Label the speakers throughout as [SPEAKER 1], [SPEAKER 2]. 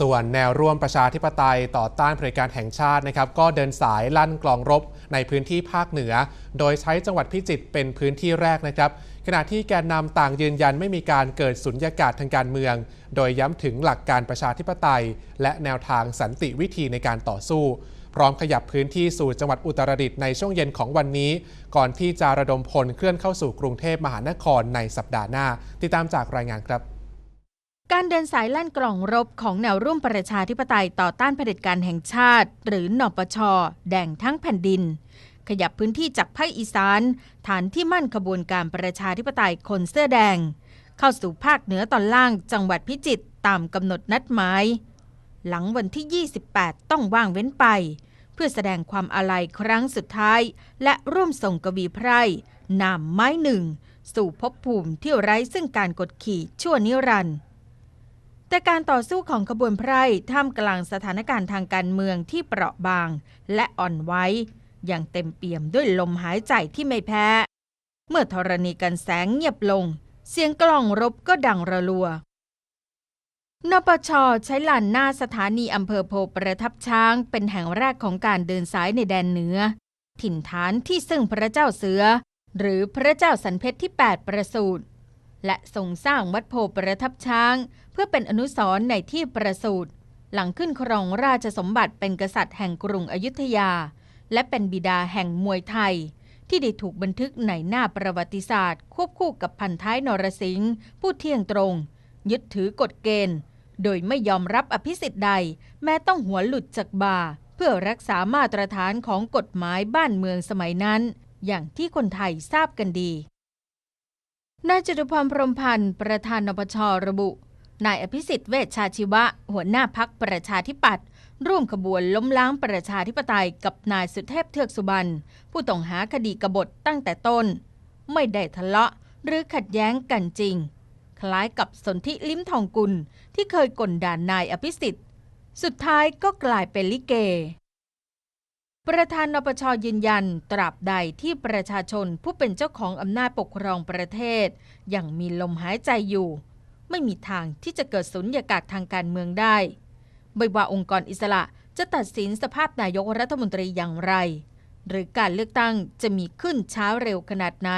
[SPEAKER 1] ส่วนแนวร่วมประชาธิปไตยต่อต้านเผด็จการแห่งชาตินะครับ ก็เดินสายลั่นกลองรบในพื้นที่ภาคเหนือ โดยใช้จังหวัดพิจิตรเป็นพื้นที่แรกนะครับ ขณะที่แกนนำต่างยืนยันไม่มีการเกิดสุญญากาศทางการเมือง โดยย้ำถึงหลักการประชาธิปไตย และแนวทางสันติวิธีในการต่อสู้ พร้อมขยับพื้นที่สู่จังหวัดอุตรดิตถ์ในช่วงเย็นของวันนี้ ก่อนที่จะระดมพลเคลื่อนเข้าสู่กรุงเทพมหานครในสัปดาห์หน้า ติดตามจากรายงานครับ
[SPEAKER 2] การเดินสายลั่นกล่องรบของแนวร่วมประชาธิปไตยต่อต้านเผด็จการแห่งชาติ หรือนปช แดงทั้งแผ่นดิน ขยับพื้นที่จากภาคอีสาน ฐานที่มั่นขบวนการประชาธิปไตยคนเสื้อแดง เข้าสู่ภาคเหนือตอนล่างจังหวัดพิจิตรตามกำหนดนัดหมาย หลังวันที่ 28 ต้องว่างเว้นไป เพื่อแสดงความอาลัยครั้งสุดท้าย และร่วมส่งกวีไพร่นามไม้หนึ่ง สู่ภพภูมิที่ไร้ซึ่งการกดขี่ชั่วนิรันดร์ แต่การต่อสู้ของขบวนไพร่ท่ามกลางสถานการณ์ทางการเมืองที่เปราะบาง และอ่อนไหว้อย่างเต็มเปี่ยมด้วยลมหายใจที่ไม่แพ้ เมื่อธรณีกันแสงเงียบลง เสียงกล้องรบก็ดังระลัวนปชใช้ลานหน้าสถานีอำเภอโพประทับช้าง เป็นแห่งแรกของการเดินสายในแดนเหนือ ถิ่นฐานที่ซึ่งพระเจ้าเสือ หรือพระเจ้าสันเพชรที่ 8 ประสูติ และทรงสร้างวัดโพประทับช้าง เพื่อเป็นอนุสรณ์ในที่ประสูติหลังขึ้นครองราชสมบัติเป็นกษัตริย์แห่งกรุงอยุธยา และเป็นบิดาแห่งมวยไทย ที่ได้ถูกบันทึกในหน้าประวัติศาสตร์ ควบคู่กับพันท้ายนรสิงห์ผู้เที่ยงตรง ยึดถือกฎเกณฑ์ โดยไม่ยอมรับอภิสิทธิ์ใด แม้ต้องหัวหลุดจากบาเพื่อรักษามาตรฐานของกฎหมายบ้านเมืองสมัยนั้น อย่างที่คนไทยทราบกันดี นายจตุพรพรหมพันธ์ประธานนปชระบุ นายอภิสิทธิ์เวชชาชีวะ หัวหน้าพักประชาธิปัตย์ร่วมขบวนล้มล้างประชาธิปไตยกับนายสุเทพเทือกสุบรรณผู้ต้องหาคดีกบฏตั้งแต่ต้น ไม่ได้ทะเลาะหรือขัดแย้งกันจริง คล้ายกับสนธิลิ้มทองกุลที่เคยกลด่านนายอภิสิทธิ์ สุดท้ายก็กลายเป็นลิเก ประธานนปชยืนยัน ตราบใดที่ประชาชนผู้เป็นเจ้าของอำนาจปกครองประเทศ ยังมีลมหายใจอยู่ ไม่มีทางที่จะเกิดสุญญากาศทางการเมืองได้ไม่ว่าองค์กรอิสระจะตัดสินสภาพนายกรัฐมนตรีอย่างไร หรือการเลือกตั้งจะมีขึ้นช้าเร็วขนาดไหน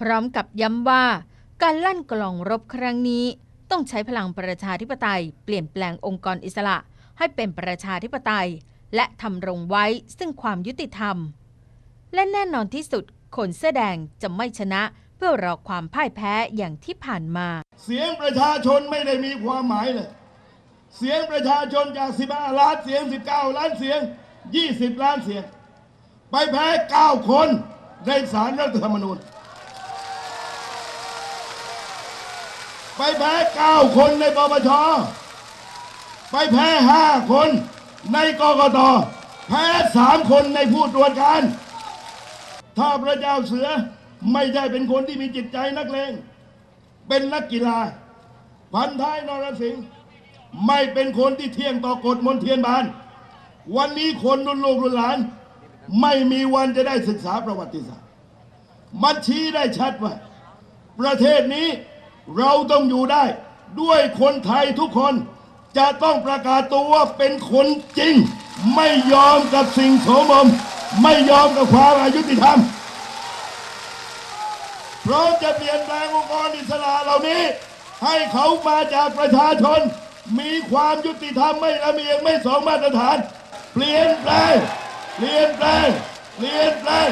[SPEAKER 2] พร้อมกับย้ำว่า การลั่นกลองรบครั้งนี้ ต้องใช้พลังประชาธิปไตย เปลี่ยนแปลงองค์กรอิสระให้เป็นประชาธิปไตย และทำรงไว้ซึ่งความยุติธรรม และแน่นอนที่สุดคนเสื้อแดงจะไม่ชนะเพื่อรอความพ่ายแพ้อย่างที่ผ่านมา
[SPEAKER 3] เสียงประชาชนไม่ได้มีความหมายเลย เสียงประชาชนจาก 15 ล้านเสียง 19 ล้านเสียง 20 ล้านเสียง ไปแพ้ 9 คนในสารรัฐธรรมนูญ ไปแพ้ 9 คนในปปช ไปแพ้ 5 คน ในกกตแพ้3คนในผู้ตรวจการ ถ้าพระเจ้าเสือไม่ได้เป็นคนที่มีจิตใจนักเลง เป็นนักกีฬา พันท้ายนรสิงห์ไม่เป็นคนที่เที่ยงต่อกฎมนเทียนบาน วันนี้คนรุ่นลูกรุ่นหลาน ไม่มีวันจะได้ศึกษาประวัติศาสตร์ มันชี้ได้ชัดว่า ประเทศนี้เราต้องอยู่ได้ด้วยคนไทยทุกคน จะต้องประกาศตัวว่าเป็นคนจริง ไม่ยอมกับสิ่งโสมม ไม่ยอมกับความอายุติธรรมพร้อมจะเปลี่ยนแปลงองค์กรอิสระเหล่านี้ ให้เขามาจากประชาชน มีความยุติธรรมไม่ละเมียงไม่สองมาตรฐาน เปลี่ยนแปลงเปลี่ยนแปลงเปลี่ยนแปลง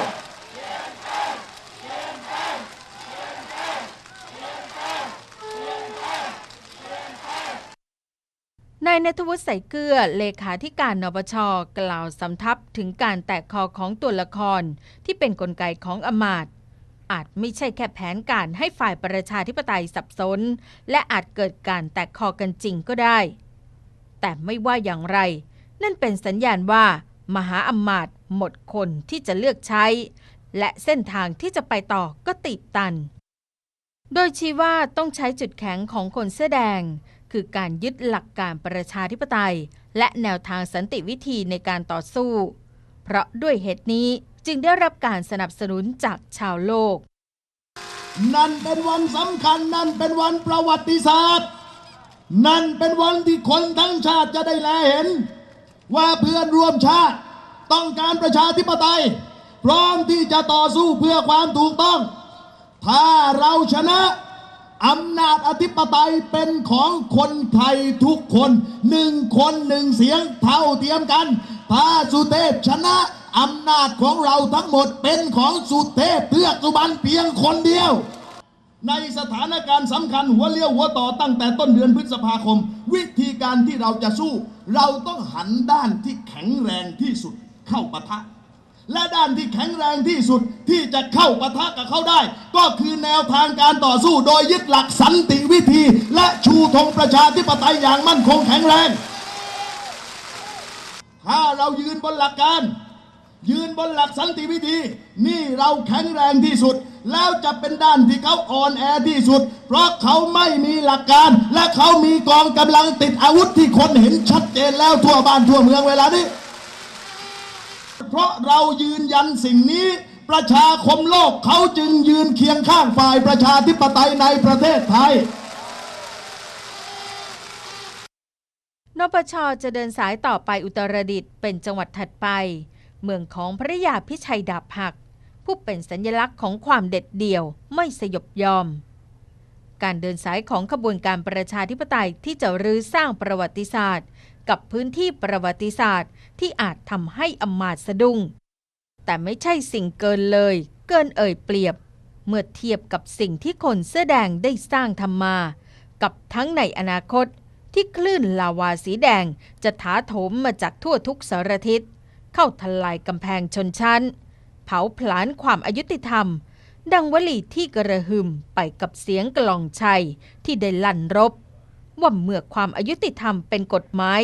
[SPEAKER 2] นายนัทวุฒิใส่เกลือเลขาธิการนปชกล่าวสำทับถึงการแตกคอของตัวละครที่เป็นนกลไกของอมาตย์อาจไม่ใช่แค่แผนการให้ฝ่ายประชาธิปไตยสับสน และอาจเกิดการแตกคอกันจริงก็ได้ แต่ไม่ว่าอย่างไร นั่นเป็นสัญญาณว่า มหาอมาตย์หมดคนที่จะเลือกใช้ และเส้นทางที่จะไปต่อก็ติดตัน โดยชี้ว่าต้องใช้จุดแข็งของคนเสื้อแดง คือการยึดหลักการประชาธิปไตย และแนวทางสันติวิธีในการต่อสู้ เพราะด้วยเหตุนี้จึงได้รับการสนับสนุนจากชาวโลก
[SPEAKER 3] นั่นเป็นวันสำคัญนั่นเป็นวันประวัติศาสตร์
[SPEAKER 4] นั่นเป็นวันที่คนทั้งชาติจะได้แลเห็น ว่าเพื่อนร่วมชาติต้องการประชาธิปไตย พร้อมที่จะต่อสู้เพื่อความถูกต้อง ถ้าเราชนะ อำนาจอธิปไตยเป็นของคนไทยทุกคนหนึ่งคนหนึ่งเสียงเท่าเทียมกัน ถ้าสุเทพชนะอำนาจของเราทั้งหมดเป็นของสุเทพเทือกสุบรรณเพียงคนเดียว ในสถานการณ์สำคัญหัวเลี้ยวหัวต่อตั้งแต่ต้นเดือนพฤษภาคม วิธีการที่เราจะสู้ เราต้องหันด้านที่แข็งแรงที่สุดเข้าปะทะ และด้านที่แข็งแรงที่สุดที่จะเข้าปะทะกับเขาได้ ก็คือแนวทางการต่อสู้โดยยึดหลักสันติวิธี และชูธงประชาธิปไตยอย่างมั่นคงแข็งแรง ถ้าเรายืนบนหลักการ ยืนบนหลักสันติวิธี นี่เราแข็งแรงที่สุด แล้วจะเป็นด้านที่เขาอ่อนแอที่สุด เพราะเขาไม่มีหลักการ และเขามีกองกำลังติดอาวุธที่คนเห็นชัดเจนแล้วทั่วบ้านทั่วเมืองเวลานี้ เพราะเรายืนยันสิ่งนี้ ประชาคมโลกเขาจึงยืนเคียงข้างฝ่ายประชาธิปไตยในประเทศไทย
[SPEAKER 2] นปชจะเดินสายต่อไปอุตรดิตถ์เป็นจังหวัดถัดไป เมืองของพระยาพิชัยดาบหัก ผู้เป็นสัญลักษณ์ของความเด็ดเดี่ยวไม่สยบยอม การเดินสายของขบวนการประชาธิปไตยที่จะรื้อสร้างประวัติศาสตร์ กับพื้นที่ประวัติศาสตร์ ที่อาจทำให้อำมาตสะดุ้ง แต่ไม่ใช่สิ่งเกินเลย เกินเอ่ยเปรียบ เมื่อเทียบกับสิ่งที่คนเสื้อแดงได้สร้างทำมา กับทั้งในอนาคตที่คลื่นลาวาสีแดงจะถาโถมมาจากทั่วทุกสารทิศ เข้าทลายกำแพงชนชั้น เผาผลาญความอายุติธรรม ดังวลีที่กระหึ่มไปกับเสียงกลองชัยที่ได้ลั่นรบ ว่าเมื่อความอายุติธรรมเป็นกฎหมาย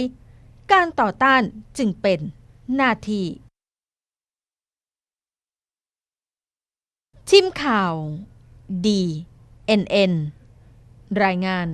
[SPEAKER 2] การต่อต้านจึงเป็นหน้าที่ทีมข่าว D N N รายงาน